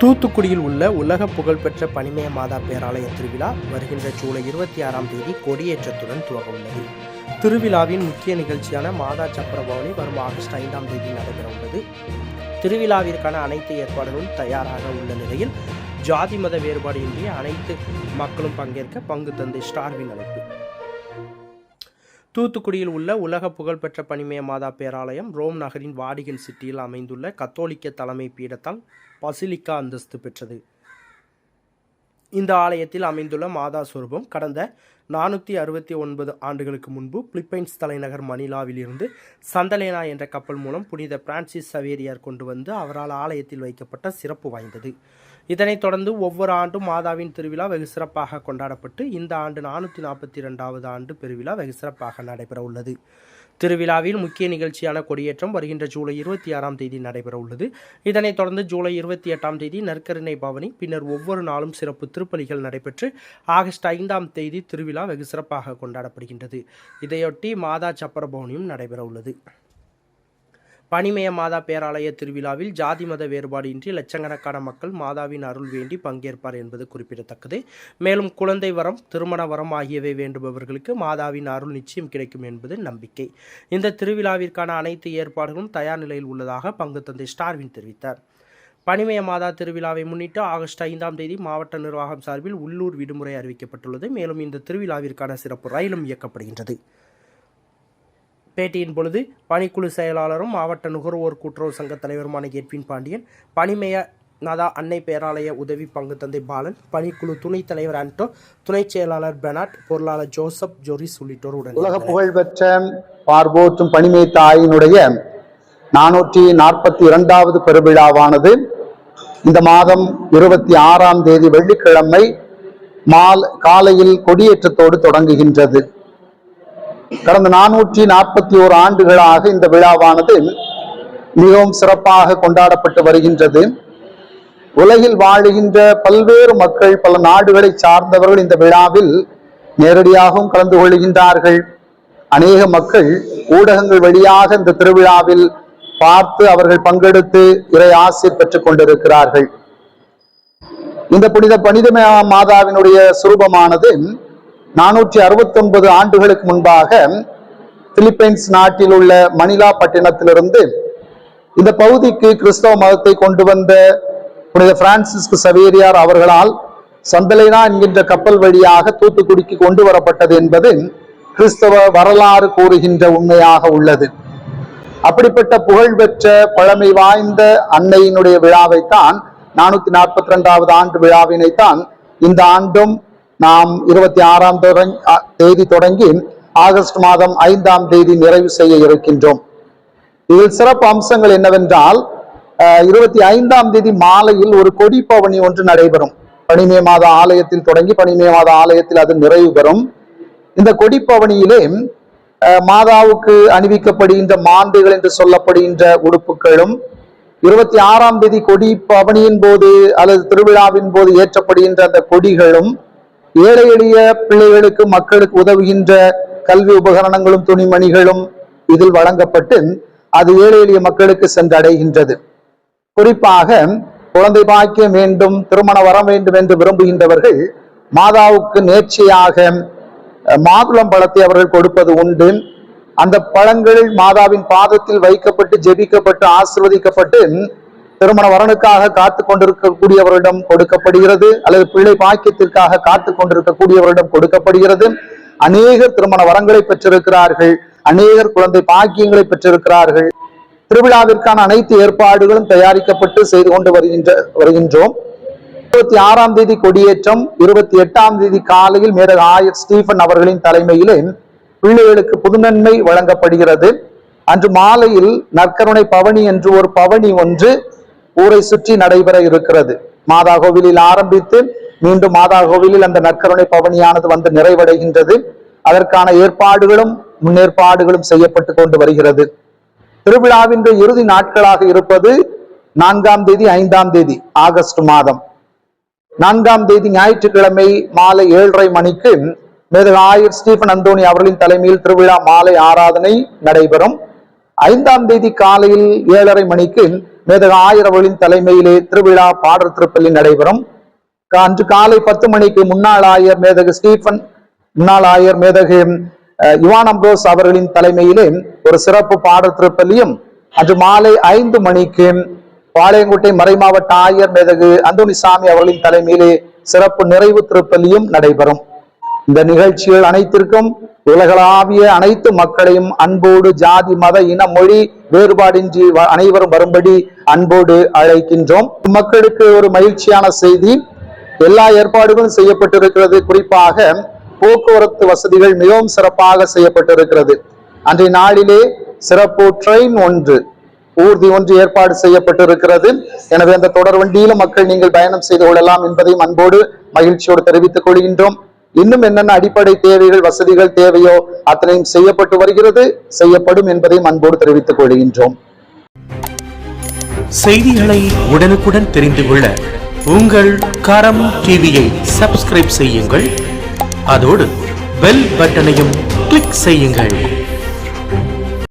தூத்துக்குடியில் உள்ள உலக புகழ்பெற்ற பனிமய மாதா பேராலய திருவிழா வருகின்ற ஜூலை இருபத்தி ஆறாம் தேதி கொடியேற்றத்துடன் துவங்க உள்ளது திருவிழாவின் முக்கிய நிகழ்ச்சியான மாதா சக்கரபவனி வரும் ஆகஸ்ட் ஐந்தாம் தேதி நடைபெற உள்ளது. திருவிழாவிற்கான அனைத்து ஏற்பாடுகளும் தயாராக உள்ள நிலையில் ஜாதி மத வேறுபாடு இன்றி அனைத்து மக்களும் பங்கேற்க பங்கு தந்தை ஸ்டார்வின் அழைப்பு. தூத்துக்குடியில் உள்ள உலக புகழ்பெற்ற பனிமய மாதா பேராலயம் ரோம் நகரின் வாடிகன் சிட்டியில் அமைந்துள்ள கத்தோலிக்க தலைமை பீடத்தால் பசிலிக்கா அந்தஸ்து பெற்றது. இந்த ஆலயத்தில் அமைந்துள்ள மாதா சுரூபம் கடந்த நானூற்றி அறுபத்தி ஒன்பது ஆண்டுகளுக்கு முன்பு பிலிப்பைன்ஸ் தலைநகர் மணிலாவிலிருந்து சந்தலேனா என்ற கப்பல் மூலம் புனித பிரான்சிஸ் சவேரியார் கொண்டு வந்து அவரால் ஆலயத்தில் வைக்கப்பட்ட சிறப்பு வாய்ந்தது. இதனைத் தொடர்ந்து ஒவ்வொரு ஆண்டும் மாதாவின் திருவிழா வெகு சிறப்பாக கொண்டாடப்பட்டு இந்த ஆண்டு நானூற்றி நாற்பத்தி ரெண்டாவது ஆண்டு பெருவிழா வெகு சிறப்பாக நடைபெற உள்ளது. திருவிழாவில் முக்கிய நிகழ்ச்சியான கொடியேற்றம் வருகின்ற ஜூலை இருபத்தி ஆறாம் தேதி நடைபெற உள்ளது. இதனைத் தொடர்ந்து ஜூலை இருபத்தி எட்டாம் தேதி நற்கருணை பவனி பின்னர் ஒவ்வொரு நாளும் சிறப்பு திருப்பலிகள் நடைபெற்று ஆகஸ்ட் ஐந்தாம் தேதி திருவிழா வெகு சிறப்பாக கொண்டாடப்படுகின்றது. இதையொட்டி மாதா சப்பரபவனியும் நடைபெற உள்ளது. பனிமய மாதா பேராலய திருவிழாவில் ஜாதி மத வேறுபாடு இன்றி லட்சக்கணக்கான மக்கள் மாதாவின் அருள் வேண்டி பங்கேற்பார் என்பது குறிப்பிடத்தக்கது. மேலும் குழந்தை வரம் திருமண வரம் ஆகியவை வேண்டுபவர்களுக்கு மாதாவின் அருள் நிச்சயம் கிடைக்கும் என்பது நம்பிக்கை. இந்த திருவிழாவிற்கான அனைத்து ஏற்பாடுகளும் தயார் நிலையில் உள்ளதாக பங்கு தந்தை ஸ்டார்வின் தெரிவித்தார். பனிமய மாதா திருவிழாவை முன்னிட்டு ஆகஸ்ட் ஐந்தாம் தேதி மாவட்ட நிர்வாகம் சார்பில் உள்ளூர் விடுமுறை அறிவிக்கப்பட்டுள்ளது. மேலும் இந்த திருவிழாவிற்கான சிறப்பு ரயிலும் இயக்கப்படுகின்றது. பேட்டியின் பொழுது பணிக்குழு செயலாளரும் மாவட்ட நுகர்வோர் கூட்டுறவு சங்க தலைவருமான எட்வின் பாண்டியன் பனிமய நாதா அன்னை பேராலய உதவி பங்கு தந்தை பாலன் பணிக்குழு துணைத் தலைவர் ஆண்டோ துணைச் செயலாளர் பெனாட் பொருளாளர் ஜோசப் ஜோரிஸ் உள்ளிட்டோர் உடன் உலக புகழ்பெற்ற பார்போற்றும் பணிமை தாயினுடைய நானூற்றி நாற்பத்தி இரண்டாவது பெருவிழாவானது இந்த மாதம் இருபத்தி ஆறாம் தேதி வெள்ளிக்கிழமை மால் காலையில் கொடியேற்றத்தோடு தொடங்குகின்றது. கடந்த நானூற்றி நாற்பத்தி ஓரு ஆண்டுகளாக இந்த விழாவானது மிகவும் சிறப்பாக கொண்டாடப்பட்டு வருகின்றது. உலகில் வாழுகின்ற பல்வேறு மக்கள் பல நாடுகளை சார்ந்தவர்கள் இந்த விழாவில் நேரடியாகவும் கலந்து கொள்கின்றார்கள். அநேக மக்கள் ஊடகங்கள் வழியாக இந்த திருவிழாவில் பார்த்து அவர்கள் பங்கெடுத்து இறை ஆசிர் பெற்றுக் கொண்டிருக்கிறார்கள். இந்த புனித பனித மாதாவினுடைய சுரூபமானது நானூற்றி அறுபத்தி ஒன்பது ஆண்டுகளுக்கு முன்பாக பிலிப்பைன்ஸ் நாட்டில் உள்ள மணிலா பட்டினத்திலிருந்து இந்த பகுதிக்கு கிறிஸ்தவ மதத்தை கொண்டு வந்த புனித பிரான்சிஸ்கு சவேரியார் அவர்களால் சந்தலைனா என்கின்ற கப்பல் வழியாக தூத்துக்குடிக்கு கொண்டு வரப்பட்டது என்பது கிறிஸ்தவ வரலாறு கூறுகின்ற உண்மையாக உள்ளது. அப்படிப்பட்ட புகழ்பெற்ற பழமை வாய்ந்த அன்னையினுடைய விழாவைத்தான் நானூத்தி நாற்பத்தி ரெண்டாவது ஆண்டு விழாவினைத்தான் இந்த ஆண்டும் நாம் இருபத்தி ஆறாம் தேதி தொடங்கி ஆகஸ்ட் மாதம் ஐந்தாம் தேதி நிறைவு செய்ய இருக்கின்றோம். இதில் சிறப்பு அம்சங்கள் என்னவென்றால் இருபத்தி ஐந்தாம் தேதி மாலையில் ஒரு கொடி பவனி ஒன்று நடைபெறும். பனிமே மாத ஆலயத்தில் தொடங்கி பனிமே மாத ஆலயத்தில் அது நிறைவு பெறும். இந்த கொடி பவனியிலே அஹ், மாதாவுக்கு அணிவிக்கப்படுகின்ற மாண்டுகள் என்று சொல்லப்படுகின்ற உடுப்புகளும் இருபத்தி ஆறாம் தேதி கொடி பவனியின் போது அல்லது திருவிழாவின் போது ஏற்றப்படுகின்ற அந்த கொடிகளும் ஏழை எளிய பிள்ளைகளுக்கு மக்களுக்கு உதவுகின்ற கல்வி உபகரணங்களும் துணிமணிகளும் இதில் வழங்கப்பட்டு அது ஏழை எளிய மக்களுக்கு சென்றடைகின்றது. குறிப்பாக குழந்தை பாக்கியம் வேண்டும் திருமண வர வேண்டும் என்று விரும்புகின்றவர்கள் மாதாவுக்கு நேர்ச்சியாக மாதுளம் பழத்தை அவர்கள் கொடுப்பது உண்டு. அந்த பழங்கள் மாதாவின் பாதத்தில் வைக்கப்பட்டு ஜெபிக்கப்பட்டு ஆசிர்வதிக்கப்பட்டு திருமண வரனுக்காக காத்து கொண்டிருக்கக்கூடியவரிடம் கொடுக்கப்படுகிறது அல்லது பிள்ளை பாக்கியத்திற்காக காத்து கொண்டிருக்கக்கூடியவரிடம் கொடுக்கப்படுகிறது. அநேகர் திருமண வரங்களை பெற்றிருக்கிறார்கள். அநேகர் குழந்தை பாக்கியங்களை பெற்றிருக்கிறார்கள். திருவிழாவிற்கான அனைத்து ஏற்பாடுகளும் தயாரிக்கப்பட்டு செய்து கொண்டு வருகின்ற வருகின்றோம். இருபத்தி ஆறாம் தேதி கொடியேற்றம் இருபத்தி எட்டாம் தேதி காலையில் மேதக ஆயர் ஸ்டீபன் அவர்களின் தலைமையிலே பிள்ளைகளுக்கு புதுநன்மை வழங்கப்படுகிறது. அன்று மாலையில் நற்கருணை பவனி என்று ஒரு பவனி ஒன்று ஊரை சுற்றி நடைபெற இருக்கிறது. மாதா கோவிலில் ஆரம்பித்து மீண்டும் மாதா கோவிலில் அந்த நற்கருணை பவனியானது வந்து நிறைவடைகின்றது. அதற்கான ஏற்பாடுகளும் முன்னேற்பாடுகளும் செய்யப்பட்டு கொண்டு வருகிறது. திருவிழாவின் இறுதி நாட்களாக இருப்பது நான்காம் தேதி ஐந்தாம் தேதி ஆகஸ்ட் மாதம். நான்காம் தேதி ஞாயிற்றுக்கிழமை மாலை ஏழரை மணிக்கு மேதக ஆயர் ஸ்டீபன் அந்தோணி அவர்களின் தலைமையில் திருவிழா மாலை ஆராதனை நடைபெறும். ஐந்தாம் தேதி காலையில் ஏழரை மணிக்கு மேதக ஆயிரவளின் தலைமையிலே திருவிழா பாடல் திருப்பலி நடைபெறும். அன்று காலை பத்து மணிக்கு முன்னாள் ஆயர் மேதகு ஸ்டீஃபன் முன்னாள் ஆயர் மேதகு அஹ், யுவான் அம்ப்ரோஸ் அவர்களின் தலைமையிலே ஒரு சிறப்பு பாடல் திருப்பலியும் அன்று மாலை ஐந்து மணிக்கு பாளையங்கோட்டை மறைமாவட்ட ஆயர் மேதகு அந்தோனிசாமி அவர்களின் தலைமையிலே சிறப்பு நிறைவு திருப்பலியும் நடைபெறும். இந்த நிகழ்ச்சிகள் அனைத்திற்கும் உலகளாவிய அனைத்து மக்களையும் அன்போடு ஜாதி மத இன மொழி வேறுபாடின்றி வ- அனைவரும் வரும்படி அன்போடு அழைக்கின்றோம். மக்களுக்கு ஒரு மகிழ்ச்சியான செய்தி. எல்லா ஏற்பாடுகளும் செய்யப்பட்டிருக்கிறது. குறிப்பாக போக்குவரத்து வசதிகள் மிகவும் சிறப்பாக செய்யப்பட்டிருக்கிறது. அன்றைய நாளிலே சிறப்பு ட்ரெயின் ஒன்று ஊர்தி ஒன்று ஏற்பாடு செய்யப்பட்டிருக்கிறது. எனவே அந்த தொடர் வண்டியில மக்கள் நீங்கள் பயணம் செய்து கொள்ளலாம் என்பதையும் அன்போடு மகிழ்ச்சியோடு தெரிவித்துக் கொள்கின்றோம். இன்னும் என்னென்ன அடிப்படை தேவைகள் வசதிகள் தேவையோ அத்தனையும் செய்யப்பட்டு வருகிறது செய்யப்படும் என்பதையும் அன்போடு தெரிவித்துக் கொள்கின்றோம். செய்திகளை உடனுக்குடன் தெரிந்து கொள்ள உங்கள் கரம் டிவியை சப்ஸ்கிரைப் செய்யுங்கள். அதோடு பெல் பட்டனையும் கிளிக் செய்யுங்கள்.